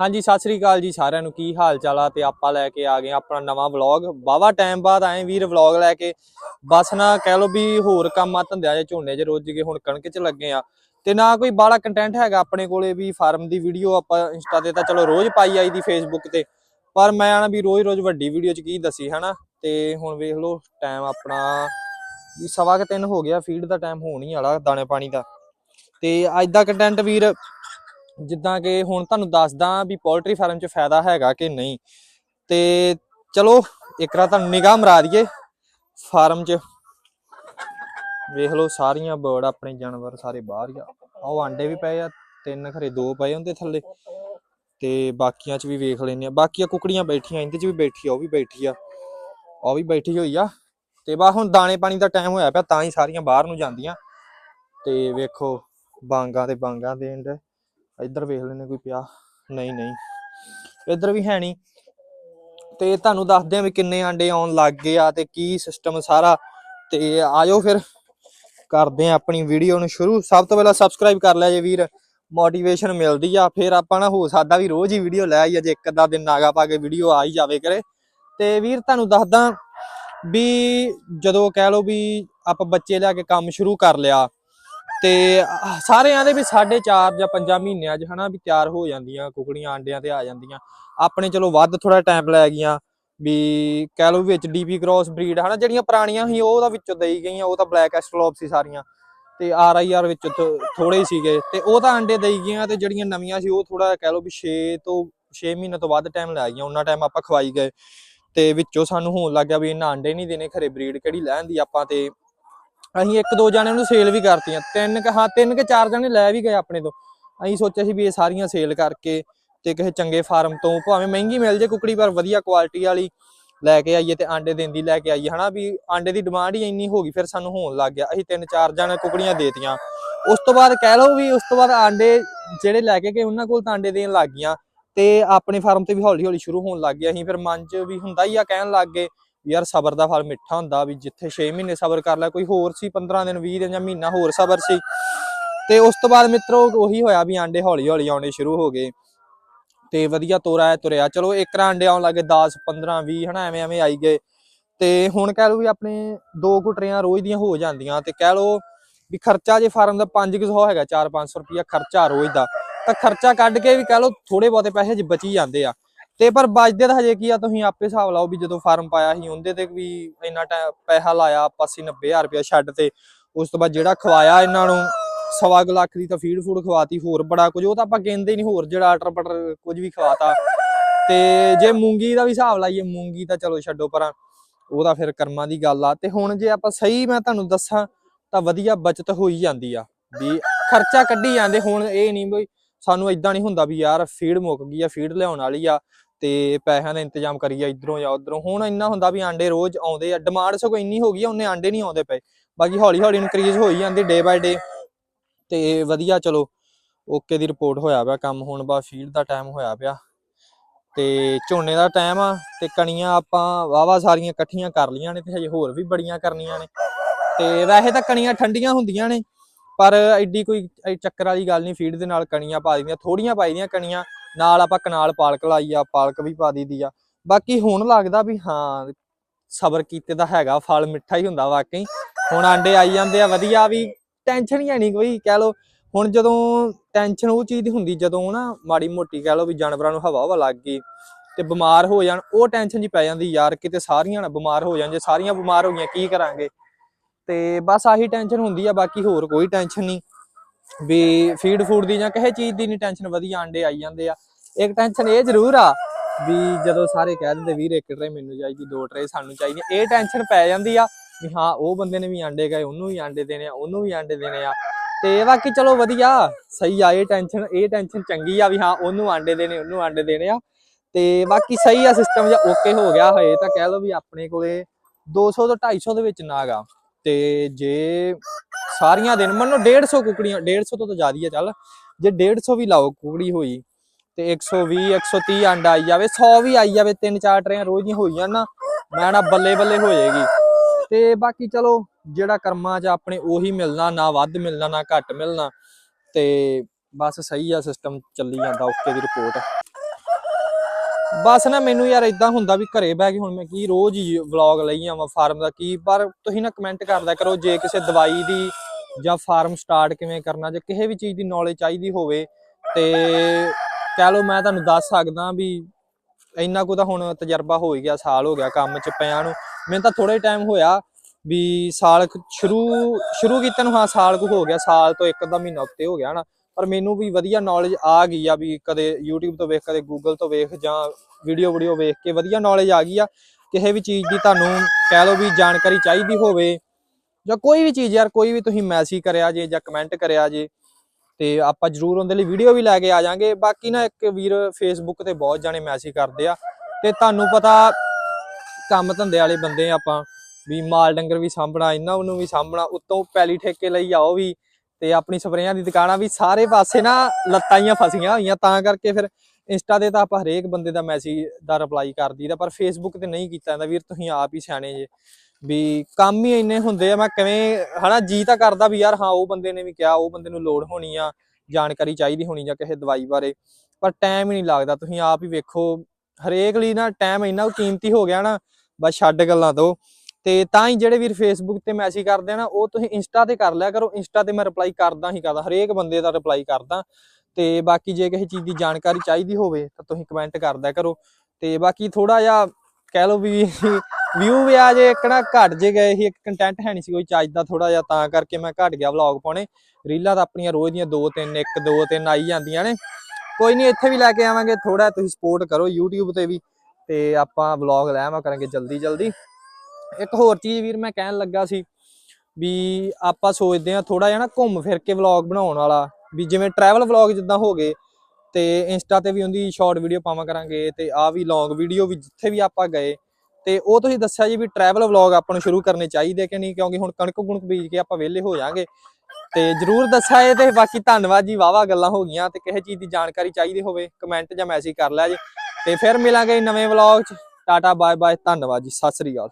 ਹਾਂਜੀ, ਸਤਿ ਸ੍ਰੀ ਅਕਾਲ ਜੀ ਸਾਰਿਆਂ ਨੂੰ। ਕੀ ਹਾਲ ਚਾਲ ਆ? ਤੇ ਆਪਾਂ ਲੈ ਕੇ ਆ ਗਏ ਆਪਣਾ ਨਵਾਂ ਵਲੌਗ ਬਾਵਾ ਟਾਈਮ ਬਾਅਦ ਆਏ ਵੀਰ ਵਲੌਗ ਲੈ ਕੇ। ਬਸ ਨਾ ਕਹਿ ਲੋ ਵੀ ਹੋਰ ਕੰਮਾਂ ਧੰਦਿਆਂ 'ਚ ਝੋਨੇ 'ਚ ਰੁੱਝ ਗਏ, ਹੁਣ ਕਣਕ 'ਚ ਲੱਗੇ ਆ। ਤੇ ਨਾ ਕੋਈ ਬਾਹਲਾ ਕੰਟੈਂਟ ਹੈਗਾ ਆਪਣੇ ਕੋਲੇ ਵੀ ਫਾਰਮ ਦੀ ਵੀਡੀਓ ਆਪਾਂ ਇੰਸਟਾ ਤੇ ਤਾਂ ਚਲੋ ਰੋਜ਼ ਪਾਈ ਆਈ ਦੀ ਫੇਸਬੁੱਕ ਤੇ। ਪਰ ਮੈਂ ਆਣਾ ਵੀ ਰੋਜ਼-ਰੋਜ਼ ਵੱਡੀ ਵੀਡੀਓ 'ਚ ਕੀ ਦੱਸੀ, ਹਨਾ? ਤੇ ਹੁਣ ਵੇਖ ਲਓ ਟਾਈਮ ਆਪਣਾ ਵੀ ਸਵਾ ਕੇ ਤਿੰਨ ਹੋ ਗਿਆ ਫੀਡ ਦਾ ਟਾਈਮ ਹੋਣ ਹੀ ਵਾਲਾ ਦਾਣੇ ਪਾਣੀ ਦਾ। ਤੇ ਅੱਜ ਦਾ ਕੰਟੈਂਟ ਵੀਰ ਜਿੱਦਾਂ ਕਿ ਹੁਣ ਤੁਹਾਨੂੰ ਦੱਸਦਾ ਵੀ ਪੋਲਟਰੀ ਫਾਰਮ 'ਚ ਫਾਇਦਾ ਹੈਗਾ ਕਿ ਨਹੀਂ। ਤੇ ਚਲੋ, ਇੱਕ ਵਾਰ ਤੁਹਾਨੂੰ ਨਿਗਾਹ ਮਰਾ ਦਈਏ ਫਾਰਮ 'ਚ। ਵੇਖ ਲਓ, ਸਾਰੀਆਂ ਬਰਡ ਆਪਣੇ ਜਾਨਵਰ ਸਾਰੇ ਬਾਹਰ ਆ। ਉਹ ਆਂਡੇ ਵੀ ਪਏ ਆ, ਤਿੰਨ ਖਰੇ ਦੋ ਪਏ ਹੁੰਦੇ ਥੱਲੇ। ਤੇ ਬਾਕੀਆਂ 'ਚ ਵੀ ਵੇਖ ਲੈਨੇ ਆ ਬਾਕੀਆਂ ਕੁਕੜੀਆਂ ਬੈਠੀਆਂ, ਇਹਦੇ 'ਚ ਵੀ ਬੈਠੀ ਆ, ਉਹ ਵੀ ਬੈਠੀ ਆ। ਉਹ ਵੀ ਬੈਠੀ ਹੋਈ ਆ। ਤੇ ਬਾ ਹੁਣ ਦਾਣੇ ਪਾਣੀ ਦਾ ਟਾਈਮ ਹੋਇਆ ਪਿਆ, ਤਾਂ ਹੀ ਸਾਰੀਆਂ ਬਾਹਰ ਨੂੰ ਜਾਂਦੀਆਂ। ਤੇ ਵੇਖੋ, ਬਾਂਗਾ ਤੇ ਬਾਂਗਾ ਦੇਣ ਦੇ ਇੱਧਰ ਵੇਖ ਲੈਨੇ ਕੋਈ ਪਿਆ। ਨਹੀਂ ਨਹੀਂ। ਇੱਧਰ ਵੀ ਹੈ ਨਹੀਂ। ਤੇ ਤੁਹਾਨੂੰ ਦੱਸਦੇ ਆ ਵੀ ਕਿੰਨੇ ਆਂਡੇ ਆਉਣ ਲੱਗ ਗਏ ਆ ਤੇ ਕੀ ਸਿਸਟਮ ਸਾਰਾ। ਤੇ ਆਜੋ ਫਿਰ। ਕਰਦੇ ਆ ਆਪਣੀ ਵੀਡੀਓ ਨੂੰ ਸ਼ੁਰੂ। ਸਭ ਤੋਂ ਪਹਿਲਾਂ ਸਬਸਕ੍ਰਾਈਬ ਕਰ ਲਿਆ ਜੇ ਵੀਰ। ਮੋਟੀਵੇਸ਼ਨ ਮਿਲਦੀ ਆ। ਫਿਰ ਆਪਾਂ ਨਾ ਹੋ ਸਕਦਾ ਵੀ ਰੋਜ਼ ਹੀ ਵੀਡੀਓ ਲੈ ਆਈਏ। ਜੇ ਇੱਕ ਅੱਧਾ ਦਿਨ ਨਾਗਾ ਪਾ ਕੇ ਵੀਡੀਓ ਆ ਹੀ ਜਾਵੇ ਕਰੇ। ਤੇ ਵੀਰ, ਤੁਹਾਨੂੰ ਦੱਸਦਾ ਵੀ ਜਦੋਂ ਕਹਿ ਲਓ ਵੀ ਆਪਾਂ ਬੱਚੇ ਲਿਆ ਕੇ ਕੰਮ ਸ਼ੁਰੂ ਕਰ ਲਿਆ ਤੇ ਆਹ ਸਾਰੇ ਆਂਦੇ ਵੀ 4.5 ਜਾਂ 5 ਮਹੀਨਿਆਂ 'ਚ ਹਨਾ ਵੀ ਤਿਆਰ ਹੋ ਜਾਂਦੀਆਂ, ਕੁਕੜੀਆਂ, ਆਂਡਿਆਂ ਤੇ ਆ ਜਾਂਦੀਆਂ। ਆਪਣੇ ਚਲੋ ਵੱਧ ਥੋੜਾ ਟਾਈਮ ਲੈ ਗਈਆਂ ਵੀ ਕਹਿ ਲਓ ਵਿੱਚ ਡੀਪੀ ਕ੍ਰਾਸ ਬਰੀਡ ਹਨਾ, ਜਿਹੜੀਆਂ ਪੁਰਾਣੀਆਂ ਸੀ ਉਹ ਤਾਂ ਵਿੱਚੋਂ ਦੇਈ ਗਈਆਂ, ਉਹ ਤਾਂ ਬਲੈਕ ਐਸਟਰੋਪ ਸੀ ਸਾਰੀਆਂ। ਤੇ ਆਰ ਆਈ ਆਰ ਵਿੱਚ ਥੋੜੇ ਹੀ ਸੀਗੇ। ਤੇ ਉਹ ਤਾਂ ਅੰਡੇ ਦਈ ਗਈਆਂ ਤੇ ਜਿਹੜੀਆਂ ਨਵੀਆਂ ਸੀ ਉਹ ਥੋੜਾ ਕਹਿ ਲਓ ਵੀ 6 ਤੋਂ 6 ਮਹੀਨੇ ਤੋਂ ਵੱਧ ਟਾਈਮ ਲੈ ਗਈਆਂ, ਉਹਨਾਂ ਟਾਈਮ ਆਪਾਂ ਖਵਾਈ ਗਏ। ਤੇ ਵਿੱਚੋਂ ਸਾਨੂੰ ਹੋਣ ਲੱਗ ਗਿਆ ਵੀ ਇਹਨਾਂ ਅੰਡੇ ਨਹੀਂ ਦੇਣੇ, ਖਰੇ ਬਰੀਡ ਕਿਹੜੀ ਲੈਣ ਦੀ ਆਪਾਂ ਤੇ ਅਸੀਂ ਇੱਕ ਦੋ ਜਣੇ ਨੂੰ ਸੇਲ ਵੀ ਕਰਤੀਆਂ। ਤਿੰਨ ਕੁ ਹਾਂ, ਤਿੰਨ ਕੇ ਚਾਰ ਜਣੇ ਲੈ ਵੀ ਗਏ ਆਪਣੇ ਤੋਂ। ਅਸੀਂ ਸੋਚਿਆ ਸੀ ਵੀ ਇਹ ਸਾਰੀਆਂ ਸੇਲ ਕਰਕੇ ਤੇ ਕਿਸੇ ਚੰਗੇ ਫਾਰਮ ਤੋਂ, ਭਾਵੇਂ ਮਹਿੰਗੀ ਮਿਲ ਜੇ ਕੁਕੜੀ, ਪਰ ਵਧੀਆ ਕੁਆਲਿਟੀ ਵਾਲੀ ਲੈ ਕੇ ਆਈਏ ਤੇ ਆਂਡੇ ਦਿੰਦੀ ਲੈ ਕੇ ਆਈਏ, ਹਨਾ? ਵੀ ਆਂਡੇ ਦੀ ਡਿਮਾਂਡ ਹੀ ਇੰਨੀ ਹੋ ਗਈ, ਫਿਰ ਸਾਨੂੰ ਹੋਣ ਲੱਗ ਗਿਆ। ਅਸੀਂ ਤਿੰਨ ਚਾਰ ਜਣੇ ਕੁਕੜੀਆਂ ਦੇਤੀਆਂ। ਉਸ ਤੋਂ ਬਾਅਦ ਕਹਿ ਲਓ ਵੀ ਉਸ ਤੋਂ ਬਾਅਦ ਆਂਡੇ ਜਿਹੜੇ ਲੈ ਕੇ ਗਏ, ਉਹਨਾਂ ਕੋਲ ਤਾਂ ਆਂਡੇ ਦੇਣ ਲੱਗ ਗਈਆਂ ਤੇ ਆਪਣੇ ਫਾਰਮ ਤੇ ਵੀ ਹੌਲੀ ਹੌਲੀ ਸ਼ੁਰੂ ਹੋਣ ਲੱਗ ਗਿਆ ਅਸੀਂ ਫਿਰ ਮਨ 'ਚ ਵੀ ਹੁੰਦਾ ਹੀ ਆ, ਕਹਿਣ ਲੱਗ ਗਏ ਯਾਰ ਸਬਰ ਦਾ ਫਲ ਮਿੱਠਾ ਹੁੰਦਾ ਵੀ ਜਿੱਥੇ 6 ਮਹੀਨੇ ਸਬਰ ਕਰ ਲਿਆ ਕੋਈ ਹੋਰ ਸੀ 15 ਦਿਨ 20 ਦਿਨ ਜਾਂ ਮਹੀਨਾ ਹੋਰ ਸਬਰ ਸੀ। ਤੇ ਉਸ ਤੋਂ ਬਾਅਦ ਮਿੱਤਰੋ, ਉਹੀ ਹੋਇਆ ਵੀ ਆਂਡੇ ਹੌਲੀ ਹੌਲੀ ਆਉਣੇ ਸ਼ੁਰੂ ਹੋ ਗਏ। ਤੇ ਵਧੀਆ ਤੋਰਾ ਤੁਰਿਆ। ਚਲੋ ਇੱਕ ਰਾਂ ਆਂਡੇ ਆਉਣ ਲੱਗੇ 10 15 20 ਹਨਾ, ਐਵੇਂ ਐਵੇਂ ਆਈ ਗਏ। ਤੇ ਹੁਣ ਕਹਿ ਲਓ ਵੀ ਆਪਣੇ ਦੋ ਕੁਟਰੀਆਂ ਰੋਜ਼ ਦੀਆਂ ਹੋ ਜਾਂਦੀਆਂ। ਤੇ ਕਹਿ ਲਓ ਵੀ ਖਰਚਾ ਜੇ ਫਾਰਮ ਦਾ 500 ਹੈਗਾ 4-500 ਰੁਪਿਆ ਖਰਚਾ ਰੋਜ਼ ਦਾ। ਤਾਂ ਖਰਚਾ ਕੱਢ ਕੇ ਵੀ ਕਹਿ ਲਓ ਥੋੜੇ ਬਹੁਤੇ ਪੈਸੇ ਚ ਬਚੀ ਜਾਂਦੇ ਆ। ਤੇ ਪਰ ਬਚਦੇ ਤਾਂ ਹਜੇ ਕੀ ਆ, ਤੁਸੀਂ ਆਪੇ ਹਿਸਾਬ ਲਾਓ ਵੀ ਜਦੋਂ ਫਾਰਮ ਪਾਇਆ ਸੀ, ਉਹਦੇ ਤੇ ਵੀ ਇੰਨਾ ਪੈਸਾ ਲਾਇਆ ਆਪਾਂ 90000 ਰੁਪਇਆ ਛੱਡ ਤੇ, ਉਸ ਤੋਂ ਬਾਅਦ ਜਿਹੜਾ ਖਵਾਇਆ ਇਹਨਾਂ ਨੂੰ, ਸਵਾ ਲੱਖ ਦੀ ਤਾਂ ਫੀਡ ਫੂਡ ਖਵਾਤੀ, ਹੋਰ ਬੜਾ ਕੁਝ, ਉਹ ਤਾਂ ਆਪਾਂ ਕਹਿੰਦੇ ਨਹੀਂ ਹੋਰ ਜਿਹੜਾ ਅਟਰ ਪਟਰ ਕੁਝ ਵੀ ਖਵਾਤਾ। ਤੇ ਜੇ ਮੂੰਗੀ ਦਾ ਵੀ ਹਿਸਾਬ ਲਾਈਏ, ਮੂੰਗੀ ਤਾਂ ਚਲੋ ਛੱਡੋ, ਪਰਾਂ ਉਹ ਤਾਂ ਫਿਰ ਕਰਮਾਂ ਦੀ ਗੱਲ ਆ। ਤੇ ਹੁਣ ਜੇ ਆਪਾਂ ਸਹੀ ਮੈਂ ਤੁਹਾਨੂੰ ਦੱਸਾਂ, ਤਾਂ ਵਧੀਆ ਬਚਤ ਹੋਈ ਜਾਂਦੀ ਆ, ਵੀ ਖਰਚਾ ਕੱਢੀ ਜਾਂਦੇ, ਹੁਣ ਇਹ ਨਹੀਂ ਬਈ ਸਾਨੂੰ ਇਦਾਂ ਨਹੀਂ ਹੁੰਦਾ ਵੀ ਯਾਰ ਫੀਡ ਮੁੱਕ ਗਈ ਆ ਫੀਡ ਲਿਆਉਣ ਵਾਲੀ ਆ ਤੇ ਪੈਸਿਆਂ ਦਾ ਇੰਤਜ਼ਾਮ ਕਰੀਏ, ਇਧਰੋਂ ਜਾਂ ਉਧਰੋਂ। ਹੁਣ ਇੰਨਾ ਹੁੰਦਾ ਵੀ ਆਂਡੇ ਰੋਜ਼ ਆਉਂਦੇ ਆ, ਡਿਮਾਂਡ ਸਗੋਂ ਇੰਨੀ ਹੋ ਗਈ ਆ, ਉਹਨੇ ਆਂਡੇ ਨਹੀਂ ਆਉਂਦੇ ਪਏ। ਬਾਕੀ ਹੌਲੀ ਹੌਲੀ ਇਨਕਰੀਜ਼ ਹੋਈ ਜਾਂਦੀ ਡੇ ਬਾਏ ਡੇ ਤੇ ਵਧੀਆ, ਚਲੋ, ਓਕੇ ਦੀ ਰਿਪੋਰਟ ਹੋਇਆ ਪਿਆ ਕੰਮ ਹੁਣ ਬਾ ਫੀਡ ਦਾ ਟਾਈਮ ਹੋਇਆ ਪਿਆ। ਤੇ ਝੋਨੇ ਦਾ ਟਾਈਮ ਆ, ਤੇ ਕਣੀਆਂ ਆਪਾਂ ਵਾਵਾ ਸਾਰੀਆਂ ਇਕੱਠੀਆਂ ਕਰ ਲੀਆਂ ਨੇ, ਤੇ ਹਜੇ ਹੋਰ ਵੀ ਬੜੀਆਂ ਕਰਨੀਆਂ ਨੇ। ਤੇ ਵੈਸੇ ਤਾਂ ਕਣੀਆਂ ਠੰਡੀਆਂ ਹੁੰਦੀਆਂ ਨੇ, ਪਰ ਐਡੀ ਕੋਈ ਚੱਕਰ ਵਾਲੀ ਗੱਲ ਨਹੀਂ ਫੀਡ ਦੇ ਨਾਲ ਕਣੀਆਂ ਪਾ ਦਿੰਦੀਆਂ ਥੋੜੀਆਂ ਪਾਈ ਦੀਆਂ ਕਣੀਆਂ। ਨਾਲ ਆਪਾਂ ਕਨਾਲ ਪਾਲਕ ਲਾਈ ਆ, ਪਾਲਕ ਵੀ ਪਾ ਦੀ ਆ। ਬਾਕੀ ਹੁਣ ਲੱਗਦਾ ਵੀ ਹਾਂ, ਸਬਰ ਕੀਤੇ ਦਾ ਹੈਗਾ, ਫਲ ਮਿੱਠਾ ਹੀ ਹੁੰਦਾ ਵਾਕਈ। ਹੁਣ ਆਂਡੇ ਆਈ ਜਾਂਦੇ ਆ, ਵਧੀਆ ਵੀ ਟੈਨਸ਼ਨ ਹੀ ਨਹੀਂ ਕੋਈ, ਕਹਿ ਲਓ। ਹੁਣ ਜਦੋਂ ਟੈਨਸ਼ਨ ਉਹ ਚੀਜ਼ ਦੀ ਹੁੰਦੀ, ਜਦੋਂ ਨਾ ਮਾੜੀ ਮੋਟੀ ਕਹਿ ਲਓ ਵੀ ਜਾਨਵਰਾਂ ਨੂੰ ਹਵਾ ਹਵਾ ਲੱਗ ਗਈ ਤੇ ਬਿਮਾਰ ਹੋ ਜਾਣ, ਉਹ ਟੈਨਸ਼ਨ ਜੀ ਪੈ ਜਾਂਦੀ ਯਾਰ, ਕਿਤੇ ਸਾਰੀਆਂ ਨਾ ਬਿਮਾਰ ਹੋ ਜਾਣ, ਜੇ ਸਾਰੀਆਂ ਬਿਮਾਰ ਹੋ ਗਈਆਂ, ਕੀ ਕਰਾਂਗੇ? ਤੇ ਬਸ ਆਹੀ ਟੈਨਸ਼ਨ ਹੁੰਦੀ ਆ, ਬਾਕੀ ਹੋਰ ਕੋਈ ਟੈਨਸ਼ਨ ਨਹੀਂ। ਵੀ ਫੀਡ ਫੂਡ ਦੀ ਜਾਂ ਕਿਸੇ ਚੀਜ਼ ਦੀ ਨਹੀਂ ਟੈਨਸ਼ਨ ਵਧੀਆ ਆਂਡੇ ਆਈ ਜਾਂਦੇ ਆ। ਇੱਕ ਟੈਨਸ਼ਨ ਇਹ ਜ਼ਰੂਰ ਆ ਵੀ ਜਦੋਂ ਸਾਰੇ ਕਹਿ ਦਿੰਦੇ, ਵੀਰ, ਇੱਕ ਟਰੇ ਮੈਨੂੰ ਚਾਹੀਦੀ, ਦੋ ਟਰੇ ਸਾਨੂੰ ਚਾਹੀਦੀ ਇਹ ਟੈਨਸ਼ਨ ਪੈ ਜਾਂਦੀ ਆ ਵੀ ਹਾਂ, ਉਹ ਬੰਦੇ ਨੇ ਵੀ ਆਂਡੇ ਗਏ ਉਹਨੂੰ ਵੀ ਆਂਡੇ ਦੇਣੇ ਆ, ਉਹਨੂੰ ਵੀ ਆਂਡੇ ਦੇਣੇ ਆ। ਤੇ ਬਾਕੀ ਚਲੋ ਵਧੀਆ, ਸਹੀ ਆ ਇਹ ਟੈਨਸ਼ਨ ਇਹ ਟੈਨਸ਼ਨ ਚੰਗੀ ਆ ਵੀ ਹਾਂ, ਉਹਨੂੰ ਆਂਡੇ ਦੇਣੇ, ਉਹਨੂੰ ਆਂਡੇ ਦੇਣੇ ਆ। ਤੇ ਬਾਕੀ ਸਹੀ ਆ ਸਿਸਟਮ ਜਾਂ ਓਕੇ ਹੋ ਗਿਆ ਹੋਏ ਤਾਂ ਕਹਿ ਲਓ ਵੀ ਆਪਣੇ ਕੋਲੇ 200 ਤੋਂ 250 ਦੇ ਵਿੱਚ ਨਾਗਾ ਤੇ ਜੇ ਸਾਰੀਆਂ ਦਿਨ ਮੰਨੋ 150 ਕੁਕੜੀਆਂ 150 ਤੋਂ ਤਾਂ ਜ਼ਿਆਦਾ ਆ, ਚੱਲ। ਜੇ 150 ਵੀ ਲਾਓ ਕੁਕੜੀ ਹੋਈ, ਤੇ 120 130 ਅੰਡਾ ਆਈ ਜਾਵੇ 100 ਵੀ ਆਈ ਜਾਵੇ, ਤਿੰਨ ਚਾਰ ਟਰੇਆਂ ਰੋਜ਼ ਦੀਆਂ ਹੋਈਆਂ ਨਾ, ਮੈਂ ਨਾ ਬੱਲੇ ਬੱਲੇ ਹੋ ਜਾਏਗੀ। ਤੇ ਬਾਕੀ ਚਲੋ, ਜਿਹੜਾ ਕਰਮਾਂ 'ਚ ਆਪਣੇ ਉਹੀ ਮਿਲਣਾ, ਨਾ ਵੱਧ ਮਿਲਣਾ, ਨਾ ਘੱਟ ਮਿਲਣਾ, ਤੇ ਬਸ ਸਹੀ ਆ ਸਿਸਟਮ ਚੱਲੀ ਜਾਂਦਾ, ਓਕੇ ਦੀ ਰਿਪੋਰਟ ਬਸ ਨਾ ਮੈਨੂੰ ਯਾਰ ਇਦਾਂ ਹੁੰਦਾ ਵੀ ਘਰੇ ਬਹਿ ਕੇ ਹੁਣ ਮੈਂ ਕੀ ਰੋਜ਼ ਹੀ ਵਲੌਗ ਲਈ ਆਵਾਂ ਫਾਰਮ ਦਾ ਕੀ, ਪਰ ਤੁਸੀਂ ਨਾ ਕਮੈਂਟ ਕਰਦਾ ਕਰੋ, ਜੇ ਕਿਸੇ ਦਵਾਈ ਦੀ ਜਾਂ ਫਾਰਮ ਸਟਾਰਟ ਕਿਵੇਂ ਕਰਨਾ, ਜੇ ਕਿਸੇ ਵੀ ਚੀਜ਼ ਦੀ ਨੌਲੇਜ ਚਾਹੀਦੀ ਹੋਵੇ, ਤੇ ਕਹਿ ਲਓ ਮੈਂ ਤੁਹਾਨੂੰ ਦੱਸ ਸਕਦਾ ਵੀ ਇੰਨਾ ਕੁ ਤਾਂ ਹੁਣ ਤਜਰਬਾ ਹੋ ਹੀ ਗਿਆ, ਸਾਲ ਹੋ ਗਿਆ ਕੰਮ 'ਚ ਪਿਆ ਨੂੰ। ਮੈਨੂੰ ਤਾਂ ਥੋੜਾ ਹੀ ਟਾਈਮ ਹੋਇਆ ਵੀ ਸਾਲ ਸ਼ੁਰੂ ਸ਼ੁਰੂ ਕੀਤੇ ਨੂੰ ਹਾਂ, ਸਾਲ ਕੁ ਹੋ ਗਿਆ, ਸਾਲ ਤੋਂ ਇੱਕ ਅੱਧਾ ਮਹੀਨਾ ਉੱਤੇ ਹੋ ਗਿਆ ਨਾ। ਪਰ ਮੈਨੂੰ ਵੀ ਵਧੀਆ ਨੌਲੇਜ ਆ ਗਈ ਆ ਵੀ ਕਦੇ YouTube ਤੋਂ ਵੇਖ, ਕਦੇ Google ਤੋਂ ਵੇਖ, ਜਾਂ ਵੀਡੀਓ ਵੀਡੀਓ ਵੇਖ ਕੇ ਵਧੀਆ ਨੌਲੇਜ ਆ ਗਈ ਆ। ਕਿਸੇ ਵੀ ਚੀਜ਼ ਦੀ ਤੁਹਾਨੂੰ ਕਹਿ ਲਓ ਵੀ ਜਾਣਕਾਰੀ ਚਾਹੀਦੀ ਹੋਵੇ ਜਾਂ ਕੋਈ ਵੀ ਚੀਜ਼ ਯਾਰ, ਕੋਈ ਵੀ ਤੁਸੀਂ ਮੈਸੇਜ ਕਰਿਆ ਜੇ ਜਾਂ ਕਮੈਂਟ ਕਰਿਆ ਜੇ, ਤੇ ਆਪਾਂ ਜਰੂਰ ਉਹਦੇ ਲਈ ਵੀਡੀਓ ਵੀ ਲੈ ਕੇ ਆ ਜਾਾਂਗੇ। ਬਾਕੀ ਨਾ ਇੱਕ ਵੀਰ ਫੇਸਬੁੱਕ ਤੇ ਬਹੁਤ ਜਾਣੇ ਮੈਸੇਜ ਕਰਦੇ ਆ, ਤੇ ਤੁਹਾਨੂੰ ਪਤਾ ਕੰਮ ਧੰਦੇ ਵਾਲੇ ਬੰਦੇ ਆਪਾਂ, ਵੀ ਮਾਲ ਡੰਗਰ ਵੀ ਸਾਂਭਣਾ, ਇਹਨਾਂ ਨੂੰ ਵੀ ਸਾਂਭਣਾ, ਉੱਤੋਂ ਪੈਲੀ ਠੇਕੇ ਲਈ ਆਓ ਵੀ, ਤੇ ਆਪਣੀ ਸਪਰੇਆਂ ਦੀ ਦੁਕਾਨਾਂ ਵੀ ਸਾਰੇ ਪਾਸੇ ਨਾ ਲੱਤਾਂ ਹੀ ਫਸੀਆਂ ਹੋਈਆਂ, ਤਾਂ ਕਰਕੇ ਫਿਰ ਇੰਸਟਾ ਤੇ ਤਾਂ ਆਪਾਂ ਹਰੇਕ ਬੰਦੇ ਦਾ ਮੈਸੇਜ ਦਾ ਰਿਪਲਾਈ ਕਰ ਦਈਦਾ, ਪਰ ਫੇਸਬੁੱਕ ਤੇ ਨਹੀਂ ਕੀਤਾ ਜਾਂਦਾ। ਵੀਰ, ਤੁਸੀਂ ਆਪ ਹੀ ਸਿਆਣੇ ਜੇ। ਵੀ ਕੰਮ ਹੀ ਇੰਨੇ ਹੁੰਦੇ ਆ, ਮੈਂ ਕਿਵੇਂ, ਹਨਾ, ਜੀ ਤਾਂ ਕਰਦਾ ਵੀ ਯਾਰ, ਹਾਂ, ਉਹ ਬੰਦੇ ਨੇ ਵੀ ਕਿਹਾ, ਉਹ ਬੰਦੇ ਨੂੰ ਲੋੜ ਹੋਣੀ ਆ, ਜਾਣਕਾਰੀ ਚਾਹੀਦੀ ਹੋਣੀ ਜਾਂ ਕਿਸੇ ਦਵਾਈ ਬਾਰੇ, ਪਰ ਟਾਈਮ ਹੀ ਨਹੀਂ ਲੱਗਦਾ, ਤੁਸੀਂ ਆਪ ਹੀ ਵੇਖੋ, ਹਰੇਕ ਲਈ ਨਾ ਟਾਈਮ ਇੰਨਾ ਕੀਮਤੀ ਹੋ ਗਿਆ ਨਾ, ਬਸ ਛੱਡ ਗੱਲਾਂ ਤੋਂ, ਤੇ ਤਾਂ ਹੀ ਜਿਹੜੇ ਵੀਰ ਫੇਸਬੁੱਕ ਤੇ ਮੈਸੇਜ ਕਰਦੇ ਆ ਨਾ, ਉਹ ਤੁਸੀਂ ਇੰਸਟਾ ਤੇ ਕਰ ਲਿਆ ਕਰੋ ਇੰਸਟਾ ਤੇ ਮੈਂ ਰਿਪਲਾਈ ਕਰਦਾ ਹੀ ਕਰਦਾ, ਹਰੇਕ ਬੰਦੇ ਦਾ ਰਿਪਲਾਈ ਕਰਦਾ, ਤੇ ਬਾਕੀ ਜੇ ਕਿਸੇ ਚੀਜ਼ ਦੀ ਜਾਣਕਾਰੀ ਚਾਹੀਦੀ ਹੋਵੇ, ਤਾਂ ਤੁਸੀਂ ਕਮੈਂਟ ਕਰਦਿਆ ਕਰੋ, ਤੇ ਬਾਕੀ ਥੋੜਾ ਜਿਹਾ ਕਹਿ ਲਓ ਵੀ ਵਿਊ ਵੀ ਆ ਜੇ ਇੱਕ ਨਾ ਘਟ ਜੇ ਗਏ ਸੀ, ਇੱਕ ਕੰਟੈਂਟ ਹੈ ਨਹੀਂ ਸੀ ਕੋਈ ਚੱਜ ਦਾ ਥੋੜਾ ਜਿਹਾ, ਤਾਂ ਕਰਕੇ ਮੈਂ ਘਟ ਗਿਆ ਵਲੌਗ ਪਾਉਣੇ। ਰੀਲਾਂ ਤਾਂ ਆਪਣੀਆਂ ਰੋਜ਼ ਦੀਆਂ ਦੋ ਤਿੰਨ, ਇੱਕ, ਦੋ ਤਿੰਨ ਆਈ ਜਾਂਦੀਆਂ ਨੇ। ਕੋਈ ਨਹੀਂ, ਇੱਥੇ ਵੀ ਲੈ ਕੇ ਆਵਾਂਗੇ ਥੋੜਾ ਤੁਸੀਂ ਸਪੋਰਟ ਕਰੋ YouTube ਤੇ ਵੀ, ਤੇ ਆਪਾਂ ਵਲੌਗ ਲੈ ਆਵਾਂ ਕਰਾਂਗੇ ਜਲਦੀ ਜਲਦੀ। ਇੱਕ ਹੋਰ ਚੀਜ਼ ਵੀਰ ਮੈਂ ਕਹਿਣ ਲੱਗਾ ਸੀ, ਵੀ ਆਪਾਂ ਸੋਚਦੇ ਆ ਥੋੜਾ ਜਿਹਾ ਨਾ ਘੁੰਮ ਫਿਰ ਕੇ ਵਲੌਗ ਬਣਾਉਣ ਵਾਲਾ, ਵੀ ਜਿਵੇਂ ਟਰੈਵਲ ਵਲੌਗ ਜਿੱਦਾਂ ਹੋ ਗਏ, ਤੇ ਇੰਸਟਾ ਤੇ ਵੀ ਉਹਦੀ ਸ਼ਾਰਟ ਵੀਡੀਓ ਪਾਵਾਂ ਕਰਾਂਗੇ, ਤੇ ਆ ਵੀ ਲੌਂਗ ਵੀਡੀਓ ਵੀ ਜਿੱਥੇ ਵੀ ਆਪਾਂ ਗਏ ਤੇ ਉਹ ਤੁਸੀਂ ਦੱਸਿਆ ਜੀ ਵੀ ਟਰੈਵਲ ਵਲੌਗ ਆਪਾਂ ਨੂੰ ਸ਼ੁਰੂ ਕਰਨੇ ਚਾਹੀਦੇ ਕਿ ਨਹੀਂ, ਕਿਉਂਕਿ ਹੁਣ ਕਣਕ ਗੁਣਕ ਬੀਜ ਕੇ ਆਪਾਂ ਵਿਹਲੇ ਹੋ ਜਾਾਂਗੇ। ਤੇ ਜਰੂਰ ਦੱਸਿਆ ਇਹ ਤੇ ਬਾਕੀ ਧੰਨਵਾਦ ਜੀ ਵਾਵਾ ਗੱਲਾਂ ਹੋ ਗਈਆਂ ਤੇ ਕਿਸੇ ਚੀਜ਼ ਦੀ ਜਾਣਕਾਰੀ ਚਾਹੀਦੀ ਹੋਵੇ ਕਮੈਂਟ ਜਾਂ ਮੈਸੇਜ ਕਰ ਲਿਆ ਜੀ। ਤੇ ਫਿਰ ਮਿਲਾਂਗੇ ਨਵੇਂ ਵਲੌਗ 'ਚ। ਟਾਟਾ ਬਾਏ ਬਾਏ ਧੰਨਵਾਦ ਜੀ, ਸਤਿ ਸ੍ਰੀ ਅਕਾਲ।